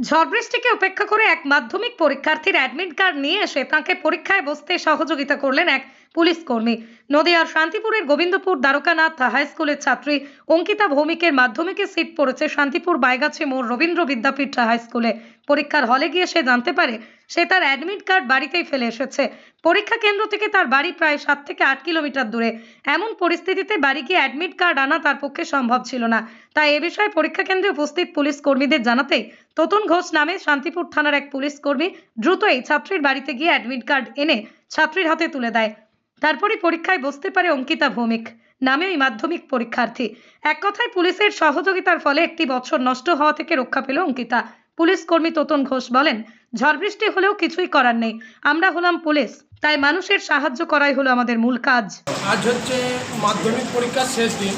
ঝড়বৃষ্টিকে উপেক্ষা করে এক মাধ্যমিক পরীক্ষার্থীর অ্যাডমিট কার্ড নিয়ে এসে তাঁকে পরীক্ষায় বসতে সহযোগিতা করলেন এক পুলিশ কর্মী। নদিয়ার শান্তিপুরের গোবিন্দপুর দ্বারকানাথ হাই স্কুলের ছাত্রী অঙ্কিতা ভৌমিকের মাধ্যমিকে সিট পড়েছে শান্তিপুর বাইগাছি মোড় রবীন্দ্র বিদ্যাপীঠ হাই স্কুলে। পরীক্ষার হলে গিয়ে সে জানতে পারে, সে তার অ্যাডমিট কার্ড বাড়িতেই ফেলে এসেছে। পরীক্ষা কেন্দ্র থেকে তার বাড়ি প্রায় সাত থেকে আট কিলোমিটার দূরে। এমন পরিস্থিতিতে বাড়ি গিয়ে অ্যাডমিট কার্ড আনা তার পক্ষে সম্ভব ছিল না। তাই এ বিষয়ে পরীক্ষা কেন্দ্রে উপস্থিত পুলিশ কর্মীদের জানাতেই ততুন ঘোষ নামে শান্তিপুর থানার এক পুলিশ কর্মী দ্রুতই ছাত্রীর বাড়িতে গিয়ে অ্যাডমিট কার্ড এনে ছাত্রীর হাতে তুলে দেয়। তারপরই পরীক্ষায় বসতে পারে অঙ্কিতা ভৌমিক নামে ওই মাধ্যমিক পরীক্ষার্থী। এক কথায় পুলিশের সহযোগিতার ফলে একটি বছর নষ্ট হওয়া থেকে রক্ষা পেল অঙ্কিতা। পুলিশ কর্মী তোতন ঘোষ বলেন, ঝড় বৃষ্টি হলেও কিছুই করার নেই, আমরা হলাম পুলিশ, তাই মানুষের সাহায্য করাই হলো আমাদের মূল কাজ। আজ হচ্ছে মাধ্যমিক পরীক্ষার শেষ দিন।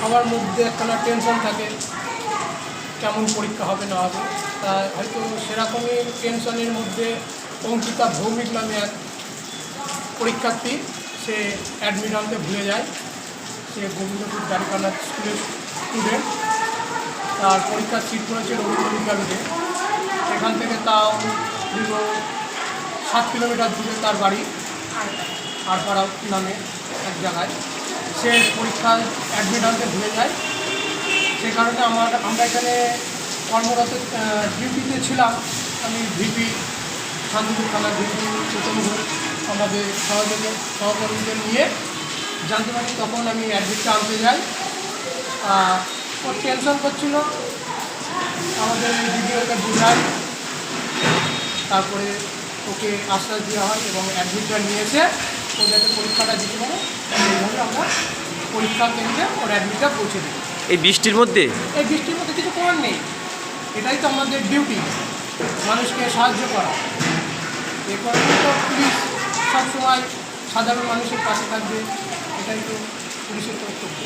সবার মধ্যে একখানা টেনশন থাকে, কেমন পরীক্ষা হবে, না হবে। তা হয়তো সেরকমই টেনশনের মধ্যে অঙ্কিতা ভৌমিক নামে এক পরীক্ষার্থী, সে অ্যাডমিট আনতে ভুলে যায়। সে গোবিন্দপুর দ্বারকানাথ স্কুলের স্টুডেন্ট তার পরীক্ষার সিট পড়েছে রবীন্দ্র বিদ্যাপীঠে সেখান থেকে তাও দীর্ঘ সাত কিলোমিটার দূরে তার বাড়ি, আরপাড়া নামে এক জায়গায়। সে পরীক্ষায় অ্যাডমিট আনতে ভুলে যায়। সে কারণে আমার, আমরা এখানে কর্মরত ডিউটিতে ছিলাম। আমি ভিপি শান্তিপুর থানার ঘোষ আমাদের সহযোগী সহকর্মীদের নিয়ে জানতে পারি তখন আমি অ্যাডমিটটা আনতে যাই। আর ওর টেনশন করছিল। আমাদের ভিডিওকে বোঝাই তারপরে ওকে আশ্বাস দেওয়া হয় এবং অ্যাডমিটটা নিয়ে এসে ও যাতে পরীক্ষাটা দিতে পারে এইভাবে আমরা পরীক্ষা কেন্দ্রে ওর অ্যাডমিটটা পৌঁছে দিই। এই বৃষ্টির মধ্যে? এই বৃষ্টির মধ্যে কিছু করার নেই। এটাই তো আমাদের ডিউটি মানুষকে সাহায্য করা। এ তো পুলিশ সবসময় সাধারণ মানুষের পাশে থাকবে এটাই তো পুলিশের কর্তব্য।